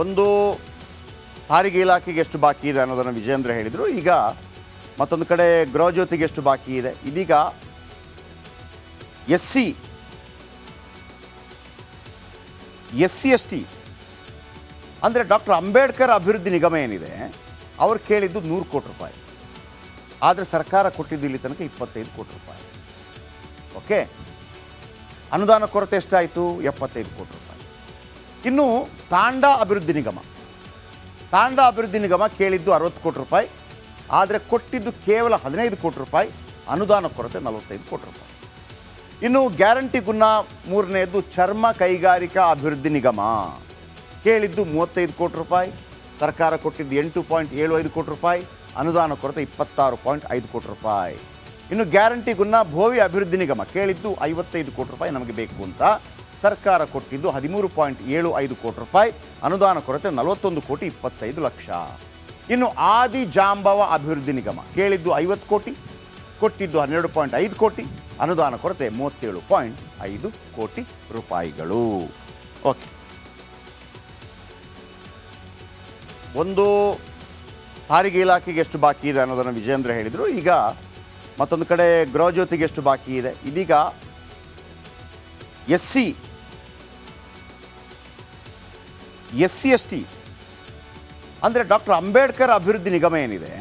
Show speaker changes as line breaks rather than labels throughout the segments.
ಒಂದು ಸಾರಿಗೆ ಇಲಾಖೆಗೆ ಎಷ್ಟು ಬಾಕಿ ಇದೆ ಅನ್ನೋದನ್ನು ವಿಜೇಂದ್ರ ಹೇಳಿದರು. ಈಗ ಮತ್ತೊಂದು ಕಡೆ ಗೃಹಜ್ಯೋತಿಗೆ ಎಷ್ಟು ಬಾಕಿ ಇದೆ? ಇದೀಗ S C S C S T ಅಂದರೆ ಡಾಕ್ಟರ್ ಅಂಬೇಡ್ಕರ್ ಅಭಿವೃದ್ಧಿ ನಿಗಮ ಏನಿದೆ, ಅವ್ರು ಕೇಳಿದ್ದು ನೂರು ಕೋಟಿ ರೂಪಾಯಿ. ಆದರೆ ಸರ್ಕಾರ ಕೊಟ್ಟಿದ್ದು ಇಲ್ಲಿ ತನಕ ಇಪ್ಪತ್ತೈದು ಕೋಟಿ ರೂಪಾಯಿ. ಓಕೆ? ಅನುದಾನ ಕೊರತೆ ಎಷ್ಟಾಯಿತು? ಎಪ್ಪತ್ತೈದು ಕೋಟಿ ರೂಪಾಯಿ. ಇನ್ನು ತಾಂಡ ಅಭಿವೃದ್ಧಿ ನಿಗಮ. ತಾಂಡ ಅಭಿವೃದ್ಧಿ ನಿಗಮ ಕೇಳಿದ್ದು ಅರವತ್ತು ಕೋಟಿ ರೂಪಾಯಿ, ಆದರೆ ಕೊಟ್ಟಿದ್ದು ಕೇವಲ ಹದಿನೈದು ಕೋಟಿ ರೂಪಾಯಿ, ಅನುದಾನ ಕೊರತೆ ನಲವತ್ತೈದು ಕೋಟಿ ರೂಪಾಯಿ. ಇನ್ನು ಗ್ಯಾರಂಟಿ ಗುನ್ನ ಮೂರನೆಯದು ಚರ್ಮ ಕೈಗಾರಿಕಾ ಅಭಿವೃದ್ಧಿ ನಿಗಮ. ಕೇಳಿದ್ದು ಮೂವತ್ತೈದು ಕೋಟಿ ರೂಪಾಯಿ, ಸರ್ಕಾರ ಕೊಟ್ಟಿದ್ದು ಎಂಟು ಪಾಯಿಂಟ್ ಏಳು ಐದು ಕೋಟಿ ರೂಪಾಯಿ, ಅನುದಾನ ಕೊರತೆ ಇಪ್ಪತ್ತಾರು ಪಾಯಿಂಟ್ ಐದು ಕೋಟಿ ರೂಪಾಯಿ. ಇನ್ನು ಗ್ಯಾರಂಟಿ ಗುನ್ನ ಭೋವಿ ಅಭಿವೃದ್ಧಿ ನಿಗಮ ಕೇಳಿದ್ದು ಐವತ್ತೈದು ಕೋಟಿ ರೂಪಾಯಿ ನಮಗೆ ಬೇಕು ಅಂತ. ಸರ್ಕಾರ ಕೊಟ್ಟಿದ್ದು ಹದಿಮೂರು ಪಾಯಿಂಟ್ ಏಳು ಐದು ಕೋಟಿ ರೂಪಾಯಿ, ಅನುದಾನ ಕೊರತೆ ನಲವತ್ತೊಂದು ಕೋಟಿ ಇಪ್ಪತ್ತೈದು ಲಕ್ಷ. ಇನ್ನು ಆದಿ ಜಾಂಬವ ಅಭಿವೃದ್ಧಿ ನಿಗಮ ಕೇಳಿದ್ದು ಐವತ್ತು ಕೋಟಿ, ಕೊಟ್ಟಿದ್ದು ಹನ್ನೆರಡು ಪಾಯಿಂಟ್ ಐದು ಕೋಟಿ, ಅನುದಾನ ಕೊರತೆ ಮೂವತ್ತೇಳು ಪಾಯಿಂಟ್ ಐದು ಕೋಟಿ ರೂಪಾಯಿಗಳು. ಓಕೆ. ಒಂದು ಸಾರಿಗೆ ಇಲಾಖೆಗೆ ಎಷ್ಟು ಬಾಕಿ ಇದೆ ಅನ್ನೋದನ್ನು ವಿಜೇಂದ್ರ ಹೇಳಿದರು. ಈಗ ಮತ್ತೊಂದು ಕಡೆ ಗೃಹಜ್ಯೋತಿಗೆ ಎಷ್ಟು ಬಾಕಿ ಇದೆ? ಇದೀಗ S C S C S T ಅಂದರೆ ಡಾಕ್ಟರ್ ಅಂಬೇಡ್ಕರ್ ಅಭಿವೃದ್ಧಿ ನಿಗಮ ಏನಿದೆ,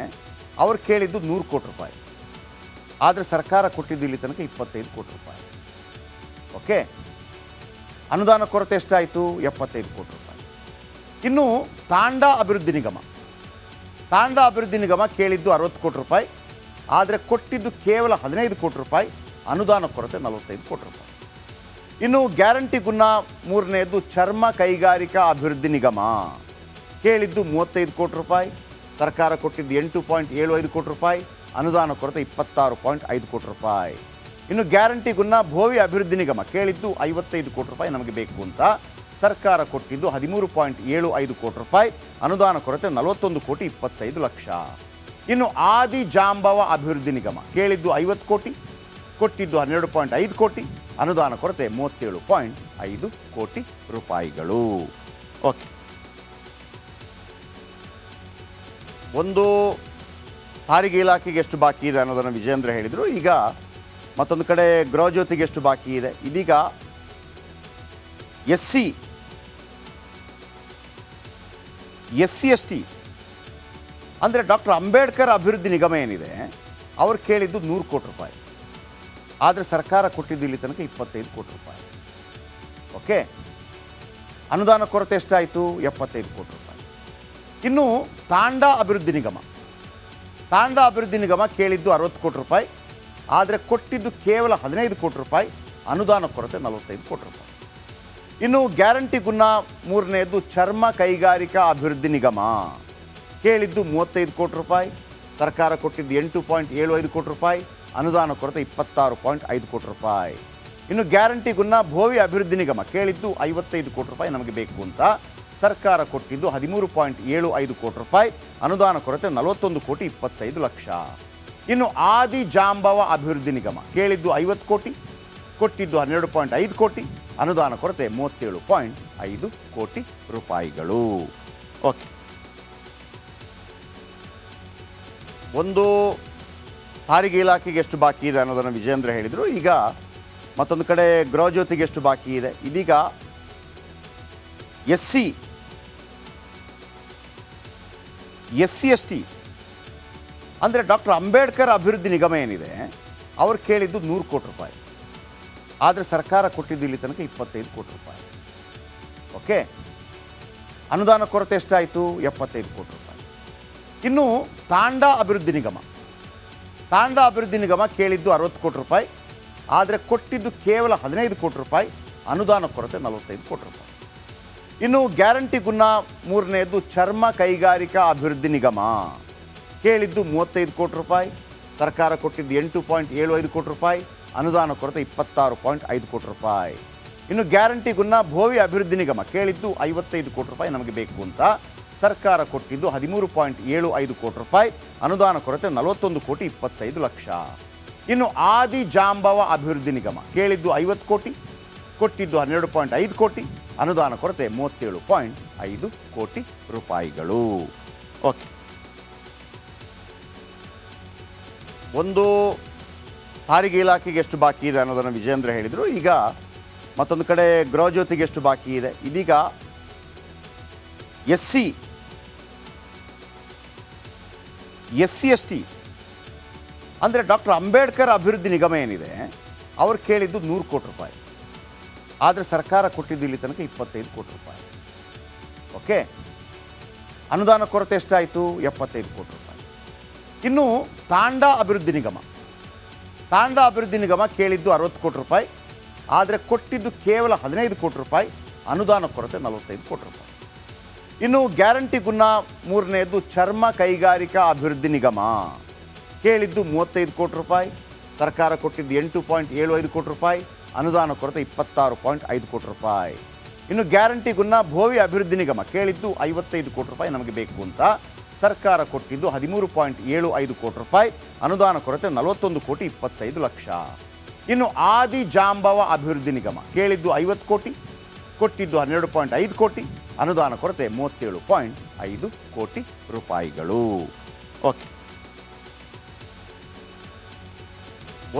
ಅವ್ರು ಕೇಳಿದ್ದು ನೂರು ಕೋಟಿ ರೂಪಾಯಿ. ಆದರೆ ಸರ್ಕಾರ ಕೊಟ್ಟಿದ್ದು ಇಲ್ಲಿ ತನಕ ಇಪ್ಪತ್ತೈದು ಕೋಟಿ ರೂಪಾಯಿ. ಓಕೆ? ಅನುದಾನ ಕೊರತೆ ಎಷ್ಟಾಯಿತು? ಎಪ್ಪತ್ತೈದು ಕೋಟಿ ರೂಪಾಯಿ. ಇನ್ನು ತಾಂಡ ಅಭಿವೃದ್ಧಿ ನಿಗಮ. ತಾಂಡ ಅಭಿವೃದ್ಧಿ ನಿಗಮ ಕೇಳಿದ್ದು ಅರವತ್ತು ಕೋಟಿ ರೂಪಾಯಿ. ಆದರೆ ಕೊಟ್ಟಿದ್ದು ಕೇವಲ ಹದಿನೈದು ಕೋಟಿ ರೂಪಾಯಿ. ಅನುದಾನ ಕೊರತೆ ನಲವತ್ತೈದು ಕೋಟಿ ರೂಪಾಯಿ. ಇನ್ನು ಗ್ಯಾರಂಟಿ ಗುನ್ನ ಮೂರನೆಯದು ಚರ್ಮ ಕೈಗಾರಿಕಾ ಅಭಿವೃದ್ಧಿ ನಿಗಮ. ಕೇಳಿದ್ದು ಮೂವತ್ತೈದು ಕೋಟಿ ರೂಪಾಯಿ, ಸರ್ಕಾರ ಕೊಟ್ಟಿದ್ದು ಎಂಟು ಪಾಯಿಂಟ್ ಏಳು ಐದು ಕೋಟಿ ರೂಪಾಯಿ, ಅನುದಾನ ಕೊರತೆ ಇಪ್ಪತ್ತಾರು ಪಾಯಿಂಟ್ ಐದು ಕೋಟಿ ರೂಪಾಯಿ. ಇನ್ನು ಗ್ಯಾರಂಟಿ ಗುನ್ನ ಭೋವಿ ಅಭಿವೃದ್ಧಿ ನಿಗಮ, ಕೇಳಿದ್ದು ಐವತ್ತೈದು ಕೋಟಿ ರೂಪಾಯಿ ನಮಗೆ ಬೇಕು ಅಂತ. ಸರ್ಕಾರ ಕೊಟ್ಟಿದ್ದು ಹದಿಮೂರು ಪಾಯಿಂಟ್ ಏಳು ಐದು ಕೋಟಿ ರೂಪಾಯಿ, ಅನುದಾನ ಕೊರತೆ ನಲವತ್ತೊಂದು ಕೋಟಿ ಇಪ್ಪತ್ತೈದು ಲಕ್ಷ. ಇನ್ನು ಆದಿ ಜಾಂಬವ ಅಭಿವೃದ್ಧಿ ನಿಗಮ, ಕೇಳಿದ್ದು ಐವತ್ತು ಕೋಟಿ, ಕೊಟ್ಟಿದ್ದು ಹನ್ನೆರಡು ಪಾಯಿಂಟ್ ಐದು ಕೋಟಿ ಅನುದಾನ ಕೊರತೆ ಮೂವತ್ತೇಳು ಪಾಯಿಂಟ್ ಐದು ಕೋಟಿ ರೂಪಾಯಿಗಳು. ಓಕೆ. ಒಂದು ಸಾರಿಗೆ ಇಲಾಖೆಗೆ ಎಷ್ಟು ಬಾಕಿ ಇದೆ ಅನ್ನೋದನ್ನು ವಿಜೇಂದ್ರ ಹೇಳಿದರು. ಈಗ ಮತ್ತೊಂದು ಕಡೆ ಗೃಹಜ್ಯೋತಿಗೆ ಎಷ್ಟು ಬಾಕಿ ಇದೆ? ಇದೀಗ S C S C, S T, ಅಂದರೆ ಡಾಕ್ಟರ್ ಅಂಬೇಡ್ಕರ್ ಅಭಿವೃದ್ಧಿ ನಿಗಮ ಏನಿದೆ, ಅವ್ರು ಕೇಳಿದ್ದು ನೂರು ಕೋಟಿ ರೂಪಾಯಿ. ಆದರೆ ಸರ್ಕಾರ ಕೊಟ್ಟಿದ್ದು ಇಲ್ಲಿ ತನಕ ಇಪ್ಪತ್ತೈದು ಕೋಟಿ ರೂಪಾಯಿ. ಓಕೆ? ಅನುದಾನ ಕೊರತೆ ಎಷ್ಟಾಯಿತು? ಎಪ್ಪತ್ತೈದು ಕೋಟಿ ರೂಪಾಯಿ. ಇನ್ನು ತಾಂಡ ಅಭಿವೃದ್ಧಿ ನಿಗಮ. ತಾಂಡ ಅಭಿವೃದ್ಧಿ ನಿಗಮ ಕೇಳಿದ್ದು ಅರವತ್ತು ಕೋಟಿ ರೂಪಾಯಿ. ಆದರೆ ಕೊಟ್ಟಿದ್ದು ಕೇವಲ ಹದಿನೈದು ಕೋಟಿ ರೂಪಾಯಿ. ಅನುದಾನ ಕೊರತೆ ನಲವತ್ತೈದು ಕೋಟಿ ರೂಪಾಯಿ. ಇನ್ನು ಗ್ಯಾರಂಟಿ ಗುಣ ಮೂರನೆಯದು ಚರ್ಮ ಕೈಗಾರಿಕಾ ಅಭಿವೃದ್ಧಿ ನಿಗಮ. ಕೇಳಿದ್ದು ಮೂವತ್ತೈದು ಕೋಟಿ ರೂಪಾಯಿ. ಸರ್ಕಾರ ಕೊಟ್ಟಿದ್ದು ಎಂಟು ಪಾಯಿಂಟ್ ಏಳು ಐದು ಕೋಟಿ ರೂಪಾಯಿ. ಅನುದಾನ ಕೊರತೆ ಇಪ್ಪತ್ತಾರು ಪಾಯಿಂಟ್ ಐದು ಕೋಟಿ ರೂಪಾಯಿ. ಇನ್ನು ಗ್ಯಾರಂಟಿ ಗುನ್ನ ಭೋವಿ ಅಭಿವೃದ್ಧಿ ನಿಗಮ ಕೇಳಿದ್ದು ಐವತ್ತೈದು ಕೋಟಿ ರೂಪಾಯಿ ನಮಗೆ ಬೇಕು ಅಂತ. ಸರ್ಕಾರ ಕೊಟ್ಟಿದ್ದು ಹದಿಮೂರು ಪಾಯಿಂಟ್ ಏಳು ಐದು ಕೋಟಿ ರೂಪಾಯಿ. ಅನುದಾನ ಕೊರತೆ ನಲವತ್ತೊಂದು ಕೋಟಿ ಇಪ್ಪತ್ತೈದು ಲಕ್ಷ. ಇನ್ನು ಆದಿ ಜಾಂಬವ ಅಭಿವೃದ್ಧಿ ನಿಗಮ ಕೇಳಿದ್ದು ಐವತ್ತು ಕೋಟಿ. ಕೊಟ್ಟಿದ್ದು ಹನ್ನೆರಡು ಪಾಯಿಂಟ್ ಐದು ಕೋಟಿ. ಅನುದಾನ ಕೊರತೆ ಮೂವತ್ತೇಳು ಪಾಯಿಂಟ್ ಐದು ಕೋಟಿ ರೂಪಾಯಿಗಳು. ಓಕೆ. ಒಂದು ಸಾರಿಗೆ ಇಲಾಖೆಗೆ ಎಷ್ಟು ಬಾಕಿ ಇದೆ ಅನ್ನೋದನ್ನು ವಿಜೇಂದ್ರ ಹೇಳಿದರು. ಈಗ ಮತ್ತೊಂದು ಕಡೆ ಗೃಹಜ್ಯೋತಿಗೆ ಎಷ್ಟು ಬಾಕಿ ಇದೆ? ಇದೀಗ S C S C S T ಅಂದರೆ ಡಾಕ್ಟರ್ ಅಂಬೇಡ್ಕರ್ ಅಭಿವೃದ್ಧಿ ನಿಗಮ ಏನಿದೆ, ಅವ್ರು ಕೇಳಿದ್ದು ನೂರು ಕೋಟಿ ರೂಪಾಯಿ. ಆದರೆ ಸರ್ಕಾರ ಕೊಟ್ಟಿದ್ದು ಇಲ್ಲಿ ತನಕ ಇಪ್ಪತ್ತೈದು ಕೋಟಿ ರೂಪಾಯಿ. ಓಕೆ? ಅನುದಾನ ಕೊರತೆ ಎಷ್ಟಾಯಿತು? ಎಪ್ಪತ್ತೈದು ಕೋಟಿ ರೂಪಾಯಿ. ಇನ್ನು ತಾಂಡ ಅಭಿವೃದ್ಧಿ ನಿಗಮ. ತಾಂಡ ಅಭಿವೃದ್ಧಿ ನಿಗಮ ಕೇಳಿದ್ದು ಅರವತ್ತು ಕೋಟಿ ರೂಪಾಯಿ, ಆದರೆ ಕೊಟ್ಟಿದ್ದು ಕೇವಲ ಹದಿನೈದು ಕೋಟಿ ರೂಪಾಯಿ, ಅನುದಾನ ಕೊರತೆ ನಲವತ್ತೈದು ಕೋಟಿ ರೂಪಾಯಿ. ಇನ್ನು ಗ್ಯಾರಂಟಿ ಗುಣ ಮೂರನೆಯದು ಚರ್ಮ ಕೈಗಾರಿಕಾ ಅಭಿವೃದ್ಧಿ ನಿಗಮ. ಕೇಳಿದ್ದು ಮೂವತ್ತೈದು ಕೋಟಿ ರೂಪಾಯಿ, ಸರ್ಕಾರ ಕೊಟ್ಟಿದ್ದು ಎಂಟು ಪಾಯಿಂಟ್ ಏಳು ಐದು ಕೋಟಿ ರೂಪಾಯಿ, ಅನುದಾನ ಕೊರತೆ ಇಪ್ಪತ್ತಾರು ಪಾಯಿಂಟ್ ಐದು ಕೋಟಿ ರೂಪಾಯಿ. ಇನ್ನು ಗ್ಯಾರಂಟಿ ಗುಣ ಭೋವಿ ಅಭಿವೃದ್ಧಿ ನಿಗಮ ಕೇಳಿದ್ದು ಐವತ್ತೈದು ಕೋಟಿ ರೂಪಾಯಿ ನಮಗೆ ಬೇಕು ಅಂತ. ಸರ್ಕಾರ ಕೊಟ್ಟಿದ್ದು ಹದಿಮೂರು ಪಾಯಿಂಟ್ ಏಳು ಐದು ಕೋಟಿ ರೂಪಾಯಿ, ಅನುದಾನ ಕೊರತೆ ನಲವತ್ತೊಂದು ಕೋಟಿ ಇಪ್ಪತ್ತೈದು ಲಕ್ಷ. ಇನ್ನು ಆದಿ ಜಾಂಬವ ಅಭಿವೃದ್ಧಿ ನಿಗಮ ಕೇಳಿದ್ದು ಐವತ್ತು ಕೋಟಿ, ಕೊಟ್ಟಿದ್ದು ಹನ್ನೆರಡು ಪಾಯಿಂಟ್ ಐದು ಕೋಟಿ, ಅನುದಾನ ಕೊರತೆ ಮೂವತ್ತೇಳು ಪಾಯಿಂಟ್ ಐದು ಕೋಟಿ ರೂಪಾಯಿಗಳು. ಓಕೆ. ಒಂದು ಸಾರಿಗೆ ಇಲಾಖೆಗೆ ಎಷ್ಟು ಬಾಕಿ ಇದೆ ಅನ್ನೋದನ್ನು ವಿಜೇಂದ್ರ ಹೇಳಿದರು. ಈಗ ಮತ್ತೊಂದು ಕಡೆ ಗೃಹಜ್ಯೋತಿಗೆ ಎಷ್ಟು ಬಾಕಿ ಇದೆ? ಇದೀಗ S C S C S T ಅಂದರೆ ಡಾಕ್ಟರ್ ಅಂಬೇಡ್ಕರ್ ಅಭಿವೃದ್ಧಿ ನಿಗಮ ಏನಿದೆ, ಅವ್ರು ಕೇಳಿದ್ದು ನೂರು ಕೋಟಿ ರೂಪಾಯಿ. ಆದರೆ ಸರ್ಕಾರ ಕೊಟ್ಟಿದ್ದು ಇಲ್ಲಿ ತನಕ ಇಪ್ಪತ್ತೈದು ಕೋಟಿ ರೂಪಾಯಿ. ಓಕೆ? ಅನುದಾನ ಕೊರತೆ ಎಷ್ಟಾಯಿತು? ಎಪ್ಪತ್ತೈದು ಕೋಟಿ ರೂಪಾಯಿ. ಇನ್ನು ತಾಂಡ ಅಭಿವೃದ್ಧಿ ನಿಗಮ. ತಾಂಡ ಅಭಿವೃದ್ಧಿ ನಿಗಮ ಕೇಳಿದ್ದು ಅರವತ್ತು ಕೋಟಿ ರೂಪಾಯಿ. ಆದರೆ ಕೊಟ್ಟಿದ್ದು ಕೇವಲ ಹದಿನೈದು ಕೋಟಿ ರೂಪಾಯಿ. ಅನುದಾನ ಕೊರತೆ ನಲವತ್ತೈದು ಕೋಟಿ ರೂಪಾಯಿ. ಇನ್ನು ಗ್ಯಾರಂಟಿ ಗುನ್ನ ಮೂರನೆಯದು ಚರ್ಮ ಕೈಗಾರಿಕಾ ಅಭಿವೃದ್ಧಿ ನಿಗಮ. ಕೇಳಿದ್ದು ಮೂವತ್ತೈದು ಕೋಟಿ ರೂಪಾಯಿ, ಸರ್ಕಾರ ಕೊಟ್ಟಿದ್ದು ಎಂಟು ಪಾಯಿಂಟ್ ಏಳು ಐದು ಕೋಟಿ ರೂಪಾಯಿ, ಅನುದಾನ ಕೊರತೆ ಇಪ್ಪತ್ತಾರು ಪಾಯಿಂಟ್ ಐದು ಕೋಟಿ ರೂಪಾಯಿ. ಇನ್ನು ಗ್ಯಾರಂಟಿ ಗುನ್ನ ಭೋವಿ ಅಭಿವೃದ್ಧಿ ನಿಗಮ, ಕೇಳಿದ್ದು ಐವತ್ತೈದು ಕೋಟಿ ರೂಪಾಯಿ ನಮಗೆ ಬೇಕು ಅಂತ. ಸರ್ಕಾರ ಕೊಟ್ಟಿದ್ದು ಹದಿಮೂರು ಪಾಯಿಂಟ್ ಏಳು ಐದು ಕೋಟಿ ರೂಪಾಯಿ, ಅನುದಾನ ಕೊರತೆ ನಲವತ್ತೊಂದು ಕೋಟಿ ಇಪ್ಪತ್ತೈದು ಲಕ್ಷ. ಇನ್ನು ಆದಿ ಜಾಂಬವ ಅಭಿವೃದ್ಧಿ ನಿಗಮ, ಕೇಳಿದ್ದು ಐವತ್ತು ಕೋಟಿ, ಕೊಟ್ಟಿದ್ದು ಹನ್ನೆರಡು ಪಾಯಿಂಟ್ ಐದು ಕೋಟಿ ಅನುದಾನ ಕೊರತೆ ಮೂವತ್ತೇಳು ಪಾಯಿಂಟ್ ಐದು ಕೋಟಿ ರೂಪಾಯಿಗಳು. ಓಕೆ.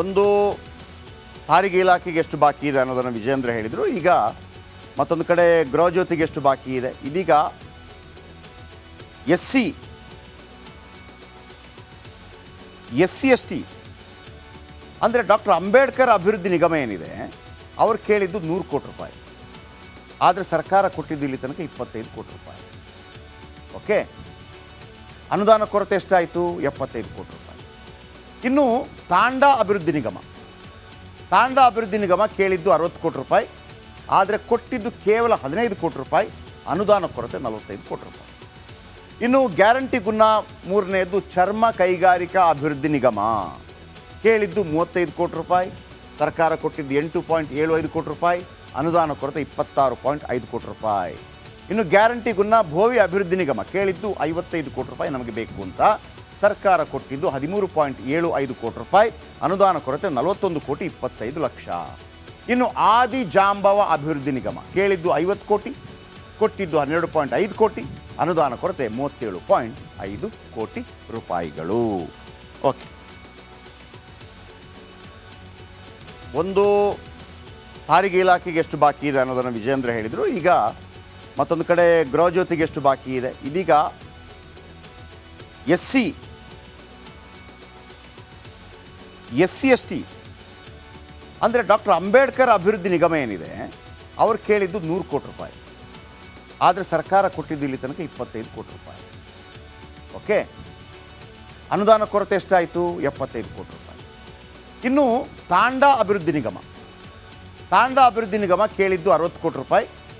ಒಂದು ಸಾರಿಗೆ ಇಲಾಖೆಗೆ ಎಷ್ಟು ಬಾಕಿ ಇದೆ ಅನ್ನೋದನ್ನು ವಿಜೇಂದ್ರ ಹೇಳಿದರು. ಈಗ ಮತ್ತೊಂದು ಕಡೆ ಗೃಹಜ್ಯೋತಿಗೆ ಎಷ್ಟು ಬಾಕಿ ಇದೆ? ಇದೀಗ S C S C, S T, ಅಂದರೆ ಡಾಕ್ಟರ್ ಅಂಬೇಡ್ಕರ್ ಅಭಿವೃದ್ಧಿ ನಿಗಮ ಏನಿದೆ, ಅವ್ರು ಕೇಳಿದ್ದು ನೂರು ಕೋಟಿ ರೂಪಾಯಿ. ಆದರೆ ಸರ್ಕಾರ ಕೊಟ್ಟಿದ್ದು ಇಲ್ಲಿ ತನಕ ಇಪ್ಪತ್ತೈದು ಕೋಟಿ ರೂಪಾಯಿ. ಓಕೆ? ಅನುದಾನ ಕೊರತೆ ಎಷ್ಟಾಯಿತು? ಎಪ್ಪತ್ತೈದು ಕೋಟಿ ರೂಪಾಯಿ. ಇನ್ನು ತಾಂಡ ಅಭಿವೃದ್ಧಿ ನಿಗಮ. ತಾಂಡ ಅಭಿವೃದ್ಧಿ ನಿಗಮ ಕೇಳಿದ್ದು ಅರವತ್ತು ಕೋಟಿ ರೂಪಾಯಿ. ಆದರೆ ಕೊಟ್ಟಿದ್ದು ಕೇವಲ ಹದಿನೈದು ಕೋಟಿ ರೂಪಾಯಿ. ಅನುದಾನ ಕೊರತೆ ನಲವತ್ತೈದು ಕೋಟಿ ರೂಪಾಯಿ. ಇನ್ನು ಗ್ಯಾರಂಟಿ ಗುಣ ಮೂರನೆಯದು ಚರ್ಮ ಕೈಗಾರಿಕಾ ಅಭಿವೃದ್ಧಿ ನಿಗಮ. ಕೇಳಿದ್ದು ಮೂವತ್ತೈದು ಕೋಟಿ ರೂಪಾಯಿ. ಸರ್ಕಾರ ಕೊಟ್ಟಿದ್ದು ಎಂಟು ಪಾಯಿಂಟ್ ಏಳು ಐದು ಕೋಟಿ ರೂಪಾಯಿ. ಅನುದಾನ ಕೊರತೆ ಇಪ್ಪತ್ತಾರು ಪಾಯಿಂಟ್ ಐದು ಕೋಟಿ ರೂಪಾಯಿ. ಇನ್ನು ಗ್ಯಾರಂಟಿ ಗುನ್ನ ಭೋವಿ ಅಭಿವೃದ್ಧಿ ನಿಗಮ ಕೇಳಿದ್ದು ಐವತ್ತೈದು ಕೋಟಿ ರೂಪಾಯಿ ನಮಗೆ ಬೇಕು ಅಂತ. ಸರ್ಕಾರ ಕೊಟ್ಟಿದ್ದು ಹದಿಮೂರು ಪಾಯಿಂಟ್ ಏಳು ಐದು ಕೋಟಿ ರೂಪಾಯಿ. ಅನುದಾನ ಕೊರತೆ ನಲವತ್ತೊಂದು ಕೋಟಿ ಇಪ್ಪತ್ತೈದು ಲಕ್ಷ. ಇನ್ನು ಆದಿ ಜಾಂಬವ ಅಭಿವೃದ್ಧಿ ನಿಗಮ ಕೇಳಿದ್ದು ಐವತ್ತು ಕೋಟಿ. ಕೊಟ್ಟಿದ್ದು ಹನ್ನೆರಡು ಪಾಯಿಂಟ್ ಐದು ಕೋಟಿ. ಅನುದಾನ ಕೊರತೆ ಮೂವತ್ತೇಳು ಪಾಯಿಂಟ್ ಐದು ಕೋಟಿ ರೂಪಾಯಿಗಳು. ಓಕೆ. ಒಂದು ಸಾರಿಗೆ ಇಲಾಖೆಗೆ ಎಷ್ಟು ಬಾಕಿ ಇದೆ ಅನ್ನೋದನ್ನು ವಿಜೇಂದ್ರ ಹೇಳಿದರು. ಈಗ ಮತ್ತೊಂದು ಕಡೆ ಗೃಹಜ್ಯೋತಿಗೆ ಎಷ್ಟು ಬಾಕಿ ಇದೆ? ಇದೀಗ S C S C S T ಅಂದರೆ ಡಾಕ್ಟರ್ ಅಂಬೇಡ್ಕರ್ ಅಭಿವೃದ್ಧಿ ನಿಗಮ ಏನಿದೆ, ಅವ್ರು ಕೇಳಿದ್ದು ನೂರು ಕೋಟಿ ರೂಪಾಯಿ. ಆದರೆ ಸರ್ಕಾರ ಕೊಟ್ಟಿದ್ದು ಇಲ್ಲಿ ತನಕ ಇಪ್ಪತ್ತೈದು ಕೋಟಿ ರೂಪಾಯಿ. ಓಕೆ? ಅನುದಾನ ಕೊರತೆ ಎಷ್ಟಾಯಿತು? ಎಪ್ಪತ್ತೈದು ಕೋಟಿ ರೂಪಾಯಿ. ಇನ್ನು ತಾಂಡ ಅಭಿವೃದ್ಧಿ ನಿಗಮ. ತಾಂಡ ಅಭಿವೃದ್ಧಿ ನಿಗಮ ಕೇಳಿದ್ದು ಅರವತ್ತು ಕೋಟಿ ರೂಪಾಯಿ.